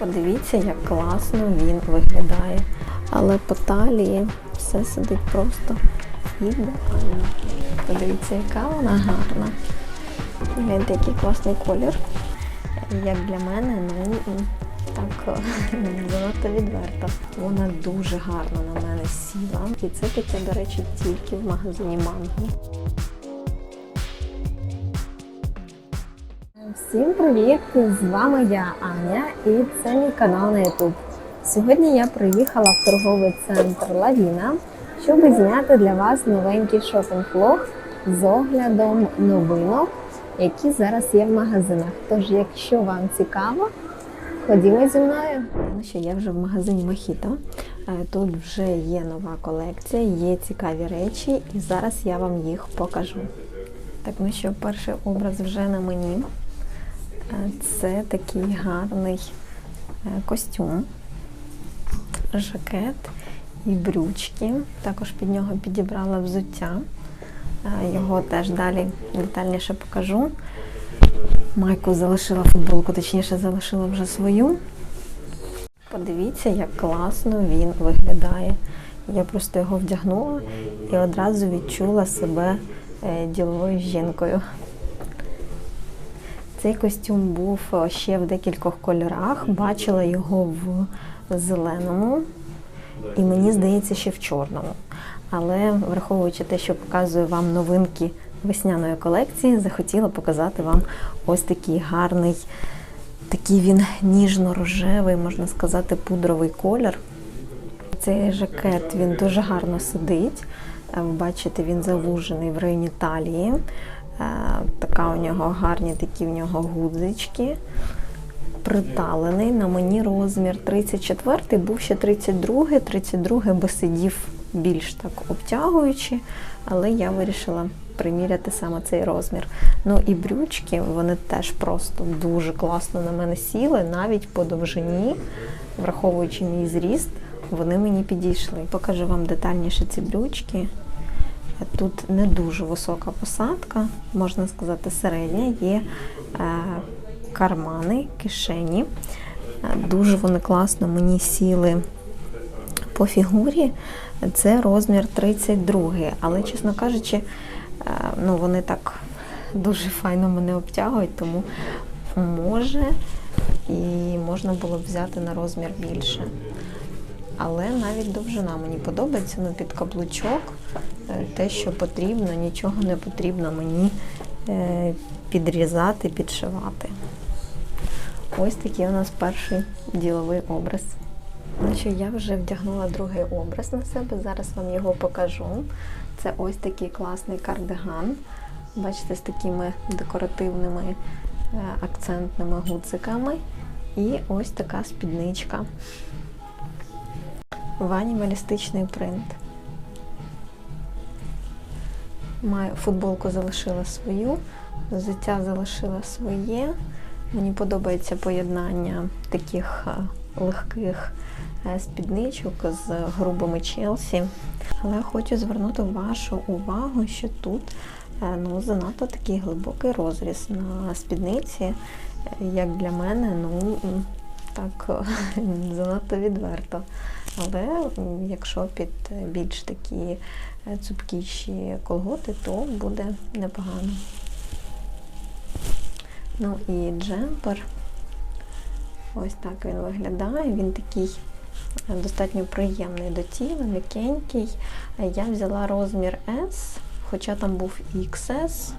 Подивіться, як класно він виглядає. Але по талії все сидить просто ідеально. Подивіться, яка вона гарна. Гляньте, який класний колір. Як для мене, ну так занадто відверто. Вона дуже гарно на мене сіла. І це таке, до речі, тільки в магазині Манго. Всім привіт! З вами я Аня і це мій канал на YouTube. Сьогодні я приїхала в торговий центр Лавіна, щоб зняти для вас новенький шопінг-влог з оглядом новинок, які зараз є в магазинах. Тож, якщо вам цікаво, ходімо зі мною. Ну що, я вже в магазині Мохіто. Е, Тут вже є нова колекція, є цікаві речі, і зараз я вам їх покажу. Так, ну що, перший образ вже на мені. Це такий гарний е, костюм, жакет і брючки. Також під нього підібрала взуття. Е, Його теж далі детальніше покажу. Майку залишила футболку, точніше залишила вже свою. Подивіться, як класно він виглядає. Я просто його вдягнула і одразу відчула себе е, діловою жінкою. Цей костюм був е, ще в декількох кольорах. Бачила його в зеленому і мені здається, ще в чорному. Але враховуючи те, що показую вам новинки весняної колекції, захотіла показати вам ось такий гарний, такий він ніжно-рожевий, можна сказати, пудровий колір. Цей жакет він дуже гарно сидить. Е, бачите, він завужений в районі талії. Така у нього гарні такі в нього гудзички. Приталений на мені розмір 34, був ще 32, 32 би сидів більш так обтягуючи, але я вирішила приміряти саме цей розмір. Ну і брючки, вони теж просто дуже класно на мене сіли, навіть по довжині, враховуючи мій зріст, вони мені підійшли. Покажу вам детальніше ці брючки. Тут не дуже висока посадка, можна сказати, середня. Є е, кармани, кишені. Дуже вони класно мені сіли по фігурі. Це розмір 32, але, чесно кажучи, е, ну, вони так дуже файно мене обтягують, тому може і можна було б взяти на розмір більше. Але навіть довжина мені подобається, ну під каблучок те, що потрібно, нічого не потрібно мені е, підрізати, підшивати. Ось такий у нас перший діловий образ. Що, я вже вдягнула другий образ на себе, зараз вам його покажу. Це ось такий класний кардиган. Бачите, з такими декоративними е, акцентними гудзиками. І ось така спідничка в принт. Маю футболку залишила свою, взуття залишила своє. Мені подобається поєднання таких е, легких е, спідничок з грубими челсі. Але хочу звернути вашу увагу, що тут е, ну, занадто такий глибокий розріз на спідниці, як для мене, ну так занадто відверто. Але якщо під е, більш такі е, цупкіші колготи, то буде непогано. Ну і джемпер. Ось так він виглядає. Він такий е, достатньо приємний до тіла, м'якенький. Я взяла розмір S, хоча там був і XS.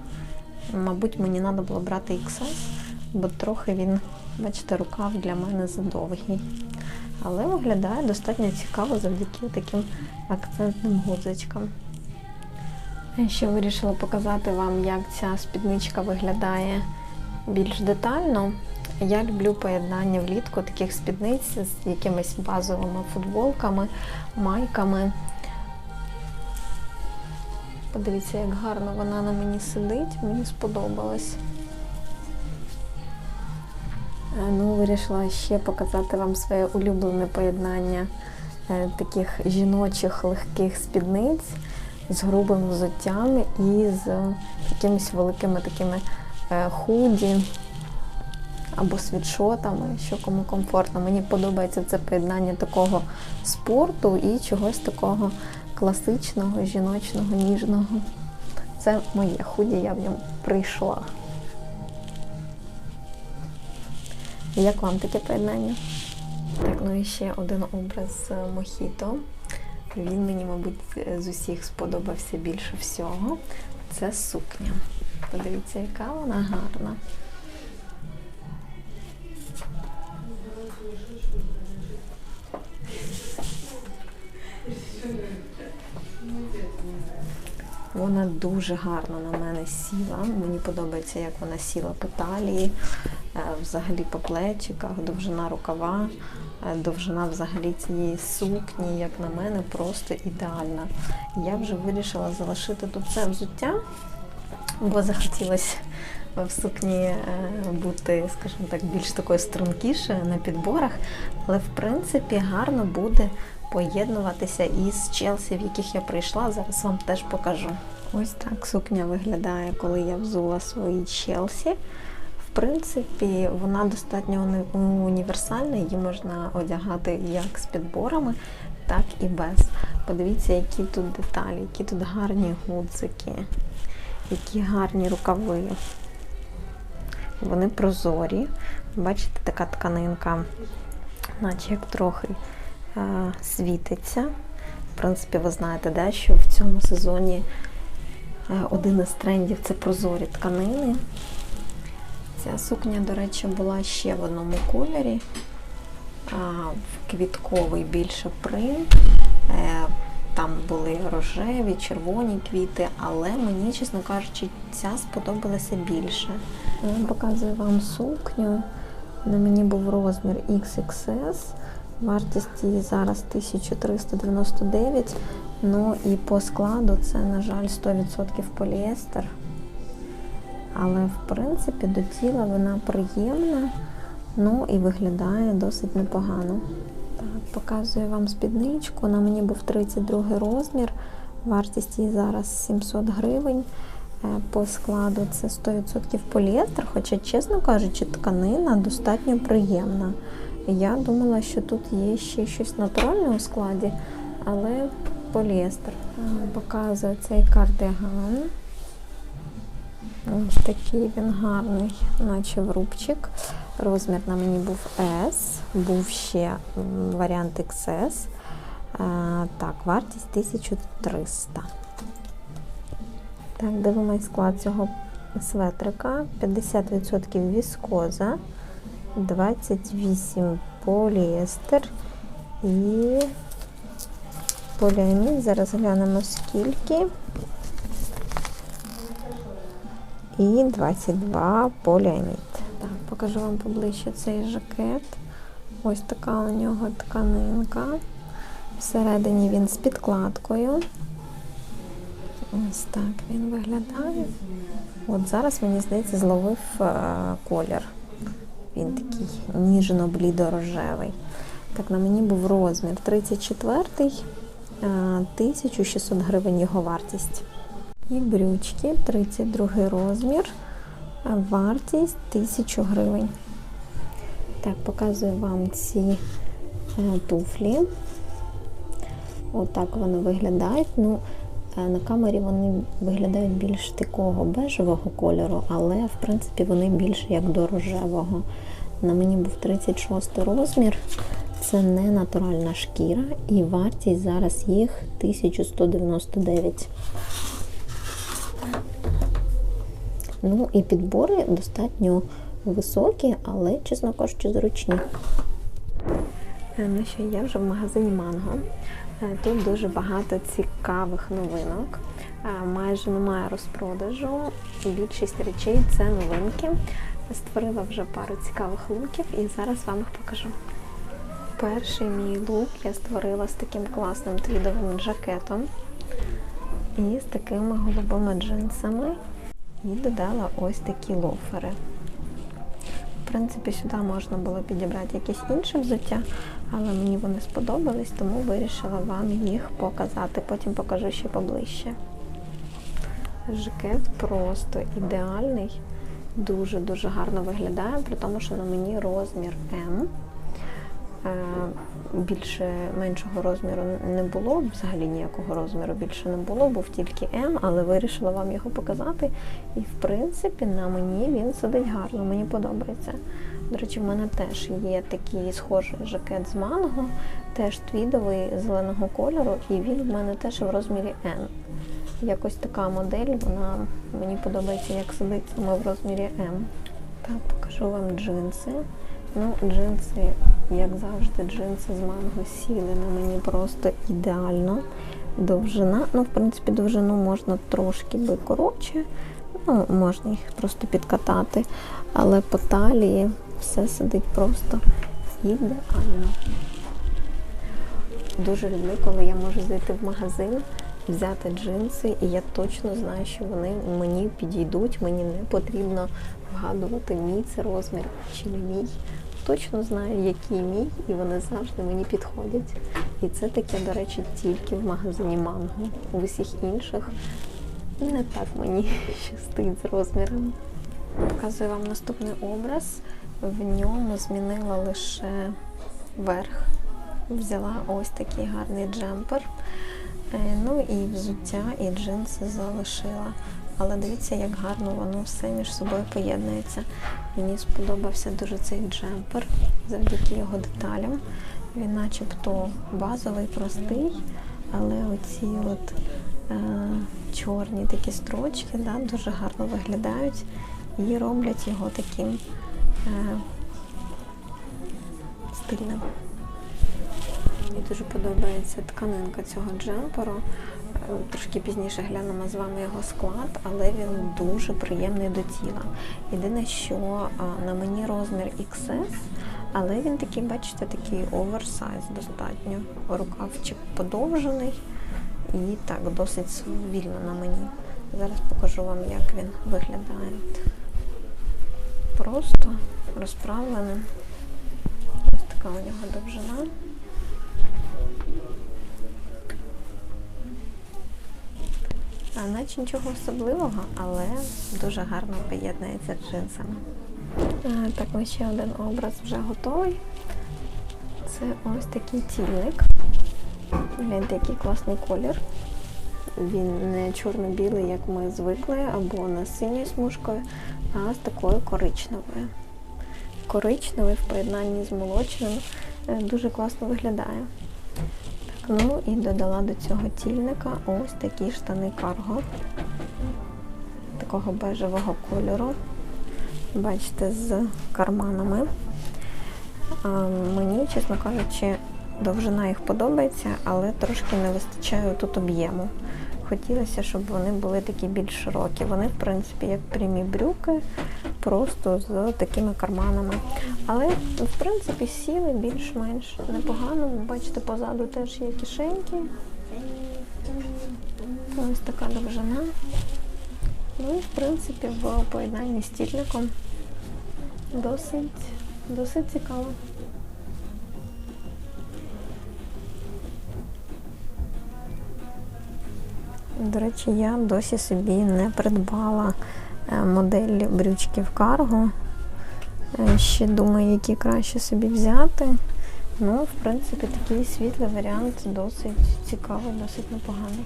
Мабуть, мені треба було брати XS, бо трохи він, бачите, рукав для мене задовгий. Але виглядає достатньо цікаво завдяки таким акцентним гудзичкам. Я Ще вирішила показати вам, як ця спідничка виглядає більш детально. Я люблю поєднання влітку таких спідниць з якимись базовими футболками, майками. Подивіться, як гарно вона на мені сидить, мені сподобалось. Е, Ну, вирішила ще показати вам своє улюблене поєднання е, таких жіночих легких спідниць з грубим взуттям і з якимись великими такими е, худі. або світшотами, що кому комфортно. Мені подобається це поєднання такого спорту і чогось такого класичного, жіночного, ніжного. Це моє худі, я в ньому прийшла. Як вам таке поєднання? Так, ну і ще один образ е, Мохіто. Він мені, мабуть, з усіх сподобався більше всього. Це сукня. Подивіться, яка вона гарна. Вона дуже гарно на мене сіла. Мені подобається, як вона сіла по талії, е, взагалі по плечиках, довжина рукава, е, довжина взагалі цієї сукні, як на мене, просто ідеальна. Я вже вирішила залишити тут це взуття, бо захотілося в сукні е, бути, скажімо так, більш такою стрункішою на підборах, але в принципі гарно буде поєднуватися із Челсі, в яких я прийшла. Зараз вам теж покажу. Ось так сукня виглядає, коли я взула свої Челсі. Принципі, вона достатньо універсальна, її можна одягати як з підборами, так і без. Подивіться, які тут деталі, які тут гарні гудзики, які гарні рукави. Вони прозорі. Бачите, така тканинка, наче як трохи е, світиться. В принципі, ви знаєте, да, що в цьому сезоні е, один із трендів це прозорі тканини. Ця сукня, до речі, була ще в одному кольорі, в квітковий більше принт. Е, Там були рожеві, червоні квіти, але мені, чесно кажучи, ця сподобалася більше. Я показую вам сукню. На мені був розмір XXS. Вартість її зараз 1399. Ну і по складу це, на жаль, 100% поліестер. Але в принципі до тіла вона приємна, ну і виглядає досить непогано. Так, показую вам спідничку. На мені був 32 розмір. Вартість її зараз 700 гривень. Е, По складу це 100% поліестер, хоча, чесно кажучи, тканина достатньо приємна. Я думала, що тут є ще щось натуральне у складі, але поліестер. Показую цей кардиган. Ось такий він гарний, наче в рубчик. Розмір на мені був S, був ще варіант XS. Е, Так, вартість 1300. Так, дивимось склад цього светрика. 50% віскоза, 28 поліестер і поліамід. Зараз глянемо скільки. І 22 поліамід. Так, покажу вам поближче цей жакет. Ось така у нього тканинка. Всередині він з підкладкою. Ось так він виглядає. От зараз, мені здається, зловив е, колір. Він такий ніжно-блідо-рожевий. Так, на мені був розмір 34-й, е, 1600 гривень його вартість. І брючки, 32 розмір, вартість 1000 гривень. Так, показую вам ці е, туфлі. Отак вони виглядають. Ну, е, на камері вони виглядають більш такого бежевого кольору, але в принципі вони більше як до рожевого. На мені був 36 розмір. Це не натуральна шкіра, і вартість зараз їх 1199. Ну і підбори достатньо високі, але, чесно кажучи, зручні. Е, Ну що, я вже в магазині Манго. Е, Тут дуже багато цікавих новинок. Е, Майже немає розпродажу. Більшість речей це новинки. Створила вже пару цікавих луків і зараз вам їх покажу. Перший мій лук я створила з таким класним твідовим жакетом і з такими голубими джинсами. І додала ось такі лофери. В принципі, сюди можна було підібрати якесь інше взуття, але мені вони сподобались, тому вирішила вам їх показати. Потім покажу ще поближче. Жакет просто ідеальний. дуже-дуже гарно виглядає, при тому, що на мені розмір М. Е, Більше меншого розміру не було, взагалі ніякого розміру більше не було, був тільки М, але вирішила вам його показати. І в принципі на мені він сидить гарно, мені подобається. До речі, в мене теж є такий схожий жакет з манго, теж твідовий зеленого кольору, і він в мене теж в розмірі N. Якось така модель, вона мені подобається, як сидить саме в розмірі М. Так, покажу вам джинси. Ну, джинси, як завжди, джинси з манго сіли на мені просто ідеально. Довжина, ну, в принципі, довжину можна трошки би коротше, ну, можна їх просто підкатати, але по талії все сидить просто ідеально. Дуже люблю, коли я можу зайти в магазин, взяти джинси, і я точно знаю, що вони мені підійдуть. Мені не потрібно вгадувати, мій це розмір чи не мій. Точно знаю, який мій, і вони завжди мені підходять. І це таке, до речі, тільки в магазині манго. У всіх інших не так мені щастить з розмірами. Показую вам наступний образ. В ньому змінила лише верх. Взяла ось такий гарний джемпер. Е, Ну і взуття, і джинси залишила. Але дивіться, як гарно воно все між собою поєднується. Мені сподобався дуже цей джемпер завдяки його деталям. Він начебто базовий, простий, але оці от е, чорні такі строчки да, дуже гарно виглядають і роблять його таким е, стильним. Мені дуже подобається тканинка цього джемперу. Трошки пізніше глянемо з вами його склад, але він дуже приємний до тіла. Єдине, що на мені розмір XS, але він такий, бачите, такий оверсайз достатньо. Рукавчик подовжений і так досить вільно на мені. Зараз покажу вам, як він виглядає. Просто розправлений. Ось така у нього довжина. Наче нічого особливого, але дуже гарно поєднується з джинсами. Так, ось ще один образ вже готовий. Це ось такий тільник. Гляньте, який класний колір. Він не чорно-білий, як ми звикли, або на синьою смужкою, а з такою коричневою. Коричневий в поєднанні з молочним е, дуже класно виглядає. Ну і додала до цього тільника ось такі штани карго такого бежевого кольору. Бачите, з карманами. А, мені, чесно кажучи, довжина їх подобається, але трошки не вистачає тут об'єму. Хотілося, щоб вони були такі більш широкі. Вони, в принципі, як прямі брюки, просто з такими карманами. Але, в принципі, сіли більш-менш непогано. Бачите, позаду теж є кишеньки. Ось така довжина. Ну і, в принципі, в поєднанні з тільником досить, досить цікаво. До речі, я досі собі не придбала модель брючків карго. Е, Ще думаю, які краще собі взяти. Ну, в принципі, такий світлий варіант досить цікавий, досить непоганий.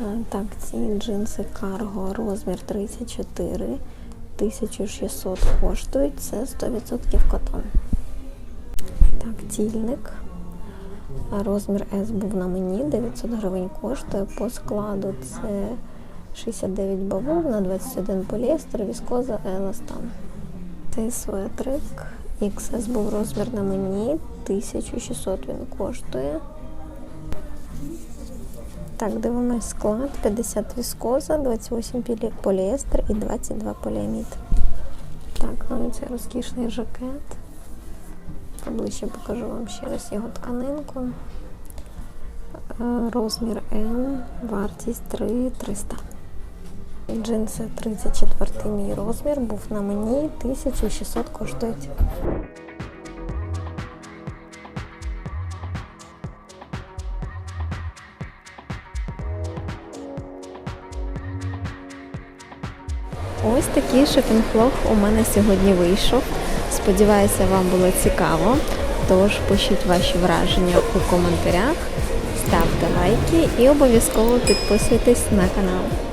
Е, Так, ці джинси карго розмір 34, 1600 коштують, це 100% котон. Так, тільник. Розмір S був на мені, 900 гривень коштує. По складу це 69 бавовна, 21 поліестер, віскоза, еластан. Цей светрик XS був розмір на мені, 1600 він коштує. Так, дивимось склад, 50 віскоза, 28 пілі- поліестер і 22 поліамід. Так, ну це розкішний жакет. Поближче покажу вам ще раз його тканинку. Е, Розмір М, вартість 3300. Джинси 34 мій розмір, був на мені 1600 коштують. Ось такий шопінг-влог у мене сьогодні вийшов. Сподіваюся, вам було цікаво. Тож пишіть ваші враження у коментарях, ставте лайки і обов'язково підписуйтесь на канал.